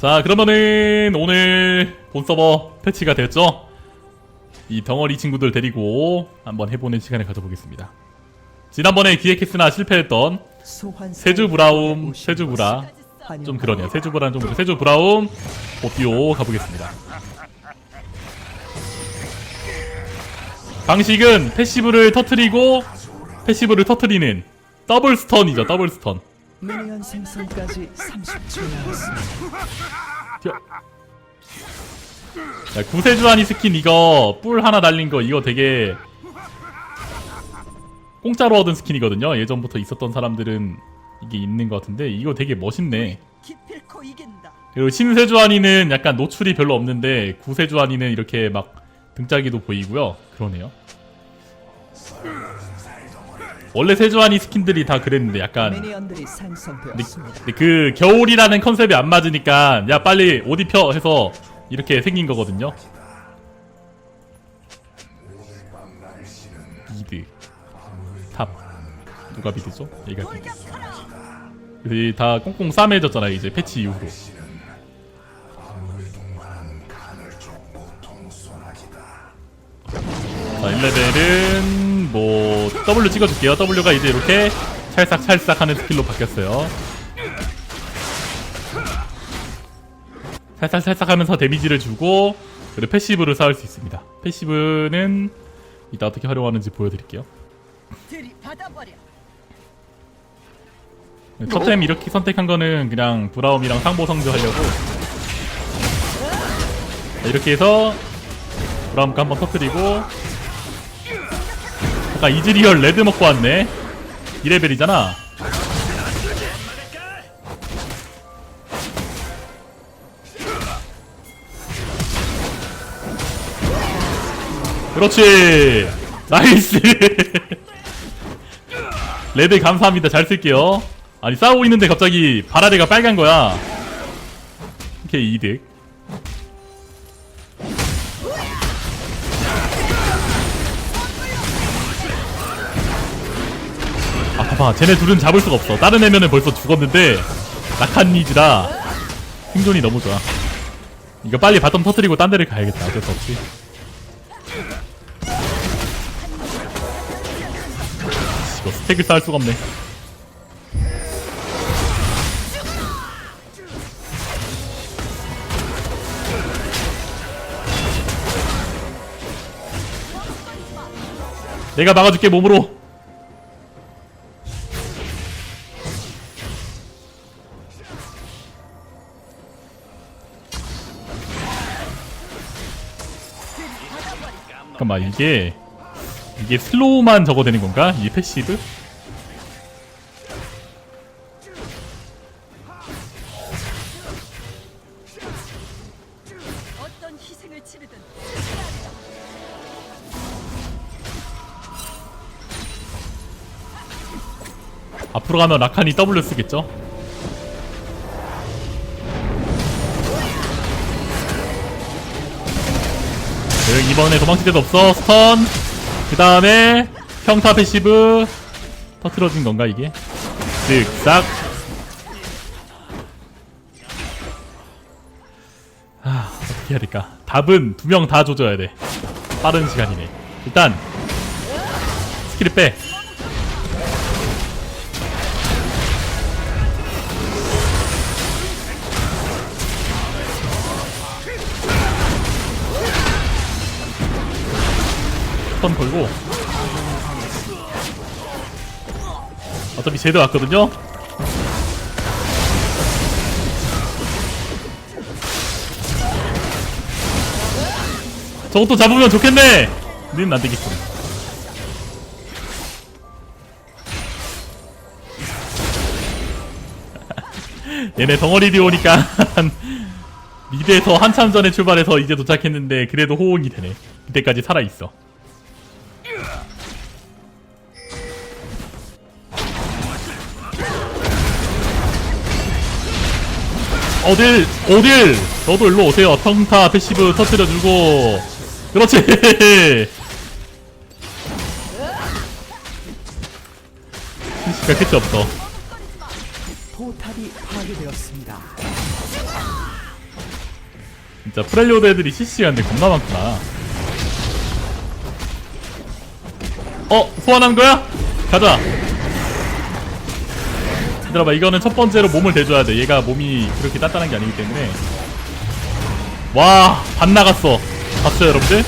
자 그러면은 오늘 본 서버 패치가 됐죠? 이 덩어리 친구들 데리고 한번 해보는 시간을 가져보겠습니다. 지난번에 기획했으나 실패했던 세주 브라움, 세주 브라 좀 그러네요. 세주 브라는 좀 그래. 세주 브라움 오피오 가보겠습니다. 방식은 패시브를 터트리고 패시브를 터트리는 더블 스턴이죠. 더블 스턴. 미니언 생성까지 30초 남았습니다. 튀어. 야, 구세주한이 스킨 이거 뿔 하나 달린 거 이거 되게 공짜로 얻은 스킨이거든요. 예전부터 있었던 사람들은 이게 있는 것 같은데 이거 되게 멋있네. 그리고 신세주한이는 약간 노출이 별로 없는데 구세주한이는 이렇게 막 등짝이도 보이고요. 그러네요. 원래 세주한이 스킨들이 다 그랬는데 약간 미니언들이 근데. 근데 그 겨울이라는 컨셉이 안 맞으니까 야 빨리 옷 입혀 해서 이렇게 생긴 거거든요. 미드 탑 누가 미드죠? 얘가 미드. 그래서 이다 꽁꽁 싸매졌잖아요 이제 패치 이후로. 자 1레벨은 뭐 W 찍어줄게요. W가 이제 이렇게 찰싹찰싹 하는 스킬로 바뀌었어요. 살짝살짝 하면서 데미지를 주고 그리고 패시브를 쌓을 수 있습니다. 패시브는 이따 어떻게 활용하는지 보여드릴게요. 들이받아버려. 첫템 이렇게 선택한 거는 그냥 브라움이랑 상보 성주 하려고 자, 이렇게 해서 브라움 거 한번 터뜨리고 아까 이즈리얼 레드 먹고 왔네. 2레벨이잖아. 그렇지. 나이스. 레드 감사합니다. 잘 쓸게요. 아니 싸우고 있는데 갑자기 바라레가 빨간 거야. 오케이 이득 봐봐 쟤네 둘은 잡을 수가 없어. 다른 애면은 벌써 죽었는데 낙한 니즈라 생존이 너무 좋아. 이거 빨리 바텀 터뜨리고 딴 데를 가야겠다. 어쩔 수 없지. 이거 스택을 쌓을 수가 없네. 내가 막아줄게 몸으로 잠깐만 이게 이게 슬로우만 적어 되는 건가? 이 패시브? 앞으로 가면 라칸이 W 쓰겠죠? 이번에 도망칠 데도 없어. 스턴. 그 다음에 평타 패시브. 터트려진 건가, 이게? 쓱싹. 아, 어떻게 해야 될까? 답은 두 명 다 조져야 돼. 빠른 시간이네. 일단, 스킬을 빼. 턴 걸고 어차피 제드 왔거든요? 저것도 잡으면 좋겠네! 는 안되겠군. 얘네 덩어리 디오니까 미드에서 한참 전에 출발해서 이제 도착했는데 그래도 호응이 되네. 그때까지 살아있어 어딜 어딜 너도 일로 오세요 평타 패시브 터뜨려주고 그렇지 피시가 끝이 없어 포탑이 파괴되었습니다. 진짜 프렐리오드 애들이 CC가 근데 겁나 많구나. 어, 소환한 거야? 가자. 얘들아봐, 이거는 첫 번째로 몸을 대줘야 돼. 얘가 몸이 그렇게 단단한 게 아니기 때문에. 와, 반 나갔어. 봤어요, 여러분들?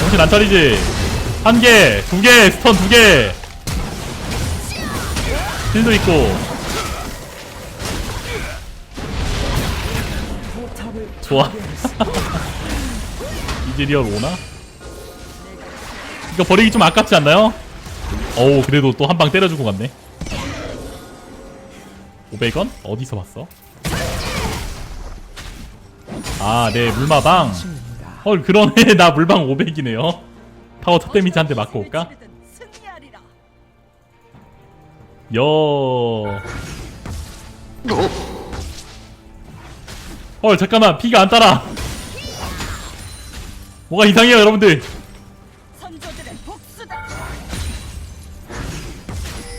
정신 안 차리지? 한 개, 두 개, 스턴 두 개. 힐도 있고. 좋아. 이즈리얼 오나? 이거 버리기 좀 아깝지 않나요? 어우 그래도 또 한 방 때려주고 갔네 500원? 어디서 봤어? 아 네 물마방 중입니다. 헐 그러네 나 물방 500이네요 타워 첫 데미지 한 대 맞고 올까? 여. 헐 잠깐만 피가 안 따라 뭐가 이상해요 여러분들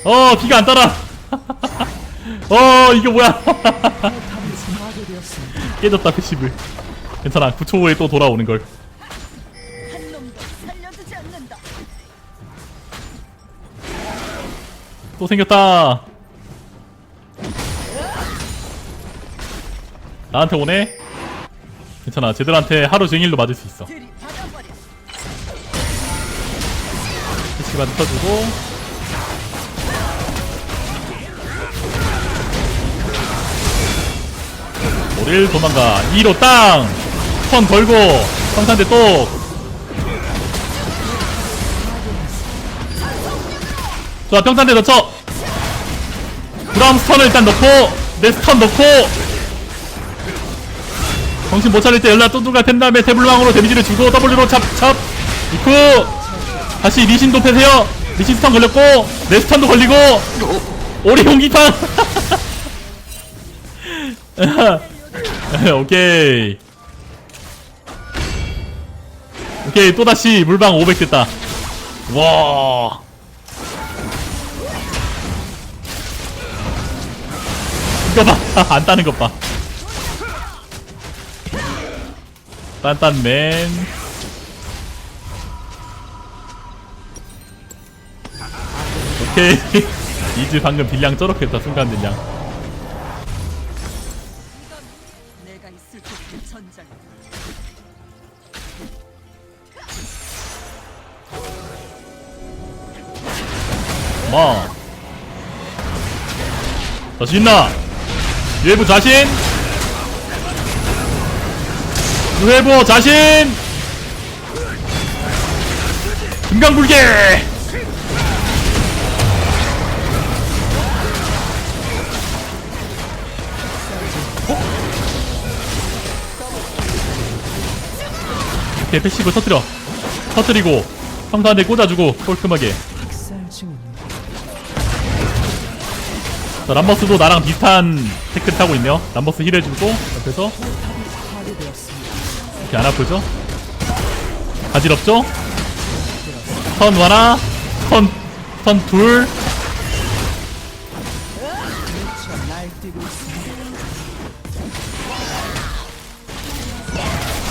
어 피가 안 따라 어 이거 뭐야. 깨졌다 패시브 괜찮아 9초 후에 또 돌아오는 걸 또. 생겼다 나한테 오네 괜찮아 쟤들한테 하루 종일로 맞을 수 있어 들이받아버려. 패시브 한대 쳐주고 우릴 도망가. 2로 땅턴 걸고 성산대 또! 좋아 평탄대 넣쳐 브라움 스턴을 일단 넣고 내 스턴 넣고! 정신 못 차릴 때 연락 또 누가 된 다음에 태블왕으로 데미지를 주고 W로 찹찹 이후 다시 리신도 패세요. 리신 스턴 걸렸고 내 스턴도 걸리고 오리 홍기팡 오케이 오케이 또다시 물방 500 됐다 와 이거 봐. 안 따는 것 봐. 딴딴맨. 오케이. 이즈 방금 딜량 쩔었겠다, 순간 딜량. 자신 있나? 유해부 자신? 유해부 자신! 금강불개! 오케이 패시브 터트려 터트리고 성사한테 꽂아주고 깔끔하게 자, 람버스도 나랑 비슷한 테크 타고 있네요. 람버스 힐 해주고 옆에서. 이렇게 안 아프죠? 가지럽죠? 턴 하나, 턴, 턴 둘.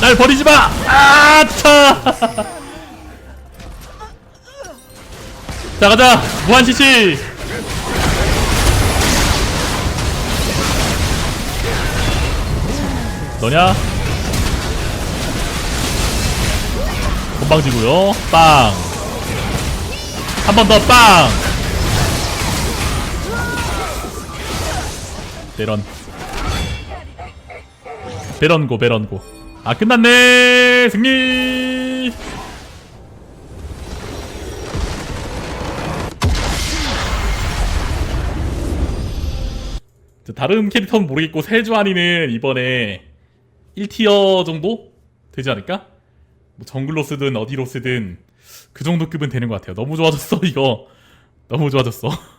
날 버리지 마! 아, 차! 자, 가자! 무한 CC! 너냐? 건방지고요. 빵! 한 번 더 빵! 베런. 베런고, 베런고. 아, 끝났네! 승리! 자, 다른 캐릭터는 모르겠고, 세주안이는 이번에 1티어 정도? 되지 않을까? 뭐 정글로 쓰든 어디로 쓰든 그 정도 급은 되는 것 같아요. 너무 좋아졌어, 이거. 너무 좋아졌어.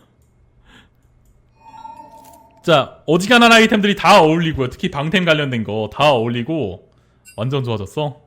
자, 어지간한 아이템들이 다 어울리고요. 특히 방템 관련된 거 다 어울리고 완전 좋아졌어.